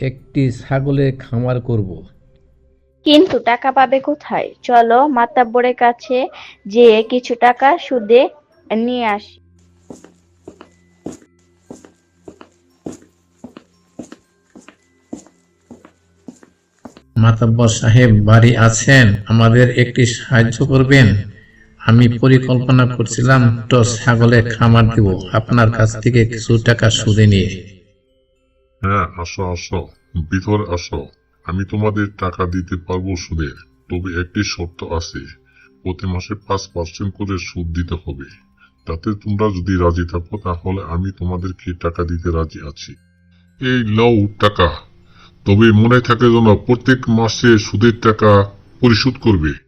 একটি ছাগলের খামার করব। কিন্তু টাকা পাবে কোথায়? চলো মাতাব্বরের কাছে যেয়ে কিছু টাকা সুদে নিয়ে আসি। মাতাব্বর সাহেব বাড়ি আছেন? আমাদের একটি সাহায্য করবেন? আমি পরিকল্পনা করছিলাম তো ছাগলের খামার দিব। আপনার কাছ থেকে কিছু টাকা সুদে নিয়ে। হ্যাঁ আসো আসো। ভিতরে আসো। আমি তোমাদের টাকা দিতে পারব সুদের। তবে একটি শর্ত আছে। প্রতি মাসে পাঁচ পার্সেন্ট করে সুদ দিতে হবে। তাতে তোমরা যদি রাজি থাকো, তাহলে আমি তোমাদেরকে টাকা দিতে রাজি আছি। এই লও টাকা। তবে মনে থাকে যেন প্রত্যেক মাসে সুদের টাকা পরিশোধ করবে।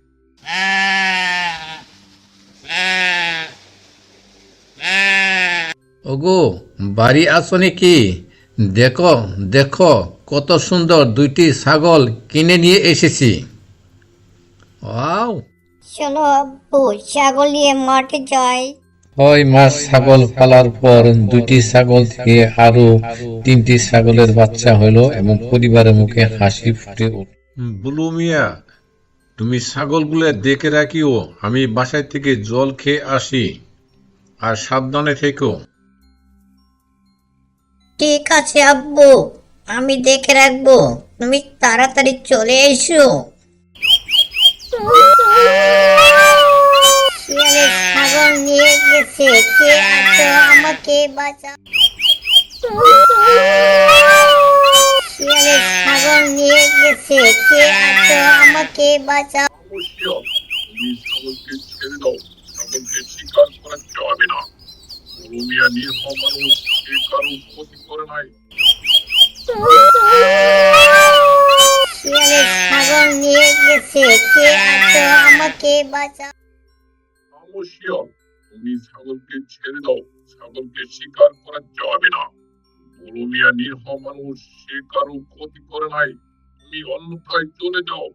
ওগো, বাড়ি আছো নাকি? দেখো দেখো কত সুন্দর দুইটি ছাগল কিনে নিয়ে এসেছি। ওয়াও। চলো আব্বু ছাগল নিয়ে মাঠে যাই। ছয় মাস ছাগল পালার পর দুইটি ছাগল থেকে আরও তিনটি ছাগলের বাচ্চা হলো এবং পরিবারের মুখে হাসি ফুটে উঠল। বুলু মিয়া তুমি ছাগলগুলো দেখে রাখিও আমি বাসায় থেকে জল খেয়ে আসি। আর সাবধানে থেকো। ঠিক আছে, আব্বু। আমি দেখে রাখব। তুমি তাড়াতাড়ি চলে এসো। শিয়ালে ছাগল নিয়ে গেছে। কে আমাকে বাঁচা শিয়ালে ছাগল নিয়ে গেছে। কে আমাকে বাঁচা ছাগলকে ছেড়ে দাও ছাগলকে শিকার করা যাবে না রুমিয়া নির্ভ মানুষ, এ কারও ক্ষতি করে নাই শিয়ালে ছাগল কে তুমি ছাগলকে ছেড়ে দাও ছাগলকে শিকার করা যাবে না নির্ভ মানুষ সে কারও ক্ষতি করে নাই তুমি অন্যথায় চলে যাও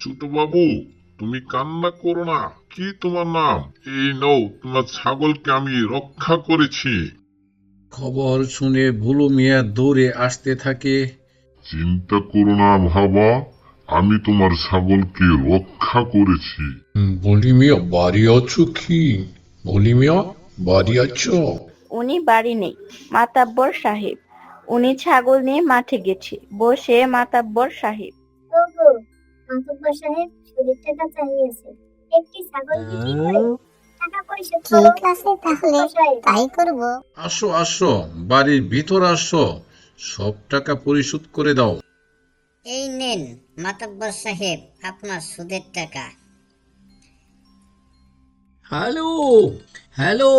ছোট বাবু তুমি কান্না করো না। কি তোমার নাম? এই নও, তোমার ছাগলকে আমি রক্ষা করেছি। খবর শুনে ভুলু মিয়া দৌড়ে আসতে থাকে। চিন্তা করো না ভাবা আমি তোমার ছাগলকে রক্ষা করেছি। বলি মিয়া বাড়ি আছো কি? বলি মিয়া বাড়ি আছো? উনি বাড়ি নেই মাতাব্বর সাহেব। উনি ছাগল নিয়ে মাঠে গেছে বসে মাতাব্বর সাহেব। ওগো মাতব্বর সাহেব সুদের টাকা চাইয়েছে একটি ছাগল বিক্রি করো ঠিক আছে তাহলে তাই করব। আসো আসো বাড়ির ভিতর আসো। সব টাকা পরিশোধ করে দাও। এই নেন মাতব্বর সাহেব আপনার সুদের টাকা। Hello hello.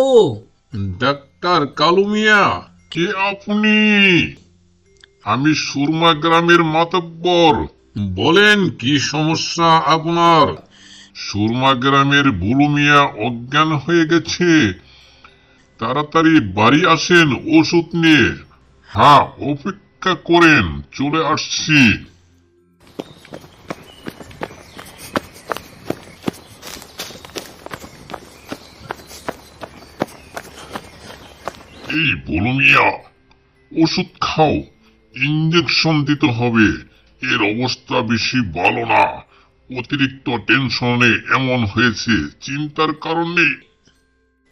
Doctor Kalu Mia. কে আপনি? আমি সুরমা গ্রামের মাতব্বর। বলেন কি সমস্যা আপনার? সুরমা গ্রামের বুলু মিয়া অজ্ঞান হয়ে গেছে। তাড়াতাড়ি বাড়ি আসেন, ওষুধ নিয়ে। হ্যাঁ অপেক্ষা করেন, চলে আসছি। এই বলু মিয়া ওষুধ খাও, ইঞ্জেকশন দিতে হবে। এর অবস্থা বেশি ভালো না। অতিরিক্ত টেনশনে এমন হয়েছে, চিন্তার কারণে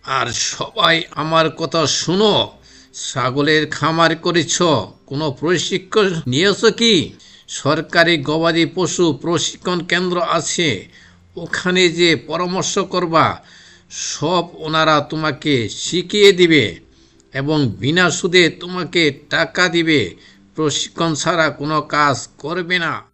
আর সবাই আমার কথা শুনো। ছাগলের খামার করেছ, কোনো প্রশিক্ষণ নিয়েছ কি? সরকারি গবাদি পশু প্রশিক্ষণ কেন্দ্র আছে, ওখানে যে পরামর্শ করবা, সব ওনারা তোমাকে শিখিয়ে দিবে এবং বিনা সুদে তোমাকে টাকা দিবে। প্রশিক্ষণ ছাড়া কোনো কাজ করবে না।